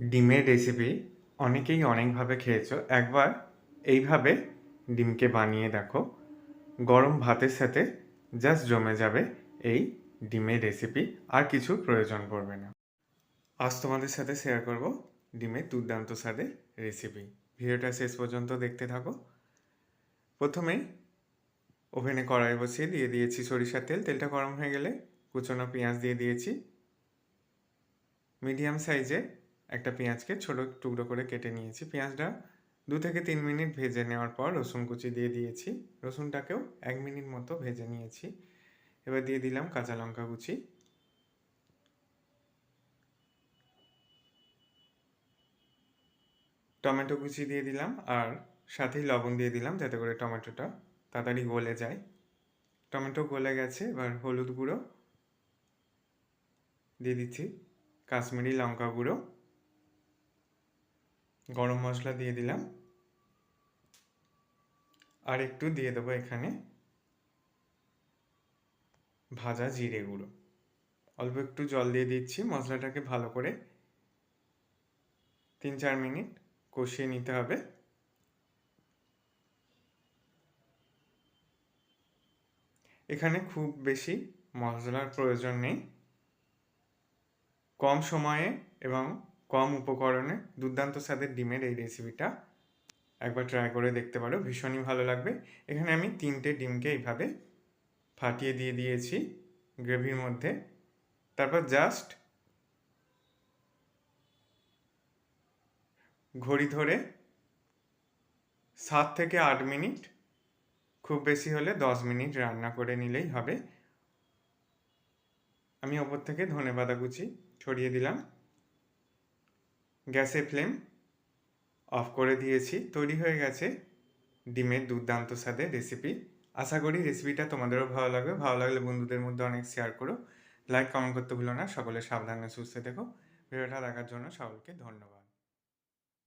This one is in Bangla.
ডিমের রেসিপি অনেকেই অনেকভাবে খেয়েছো। একবার এইভাবে ডিমকে বানিয়ে দেখো। গরম ভাতের সাথে জাস্ট জমে যাবে এই ডিমের রেসিপি আর কিছু প্রয়োজন পড়বে না। আজ তোমাদের সাথে শেয়ার করব ডিমের দুর্দান্ত স্বাদের রেসিপি ভিডিওটা শেষ পর্যন্ত দেখতে থাকো। প্রথমে ওভেনে কড়াই বসিয়ে দিয়ে দিয়েছি সরিষার তেল। তেলটা গরম হয়ে গেলে কুচনো পেঁয়াজ দিয়ে দিয়েছি। মিডিয়াম সাইজে একটা পেঁয়াজকে ছোট টুকরো করে কেটে নিয়েছি। পেঁয়াজটা দু থেকে তিন মিনিট ভেজে নেওয়ার পর রসুন কুচি দিয়ে দিয়েছি। রসুনটাকেও এক মিনিট মতো ভেজে নিয়েছি। এবার দিয়ে দিলাম কাঁচা লঙ্কা কুচি। টমেটো কুচি দিয়ে দিলাম আর সাথেই লবণ দিয়ে দিলাম যাতে করে টমেটোটা তাড়াতাড়ি গলে যায়। টমেটো গলে গেছে, এবার হলুদ গুঁড়ো দিয়ে দিচ্ছি। কাশ্মীরি লঙ্কা গুঁড়ো। গরম মশলা দিয়ে দিলাম। আর একটু দিয়ে দেবো এখানে ভাজা জিরে গুঁড়ো। অল্প একটু জল দিয়ে দিচ্ছি, মশলাটাকে ভালো করে তিন চার মিনিট কষিয়ে নিতে হবে। এখানে খুব বেশি মশলার প্রয়োজন নেই। কম সময়ে এবং কম উপকরণে দুর্দান্ত স্বাদের ডিমের এই রেসিপিটা একবার ট্রাই করে দেখতে পারো, ভীষণই ভালো লাগবে। এখানে আমি তিনটে ডিমকে এইভাবে ফাটিয়ে দিয়ে দিয়েছি গ্রেভির মধ্যে। তারপর জাস্ট ঘড়ি ধরে সাত থেকে আট মিনিট, খুব বেশি হলে দশ মিনিট রান্না করে নিলেই হবে। আমি ওপর থেকে ধনে পাতা কুচি ছড়িয়ে দিলাম। গ্যাসের ফ্লেম অফ করে দিয়েছি, তৈরি হয়ে গেছে ডিমের দুর্দান্ত স্বাদের রেসিপি আশা করি রেসিপিটা তোমাদেরও ভালো লাগবে। ভালো লাগলে বন্ধুদের মধ্যে অনেক শেয়ার করো। লাইক কমেন্ট করতে ভুলো না। সকলে সাবধানে সুস্থ থেকো। ভিডিওটা দেখার জন্য সকলকে ধন্যবাদ।